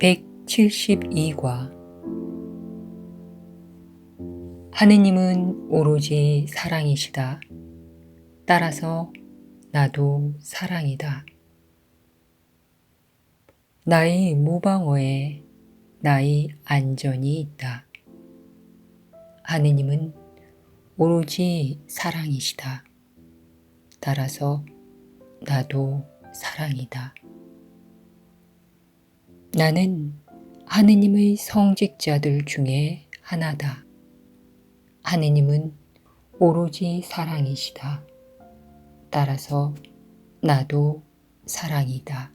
172과 하느님은 오로지 사랑이시다. 따라서 나도 사랑이다. 나의 모방어에 나의 안전이 있다. 하느님은 오로지 사랑이시다. 따라서 나도 사랑이다. 나는 하느님의 성직자들 중에 하나다. 하느님은 오로지 사랑이시다. 따라서 나도 사랑이다.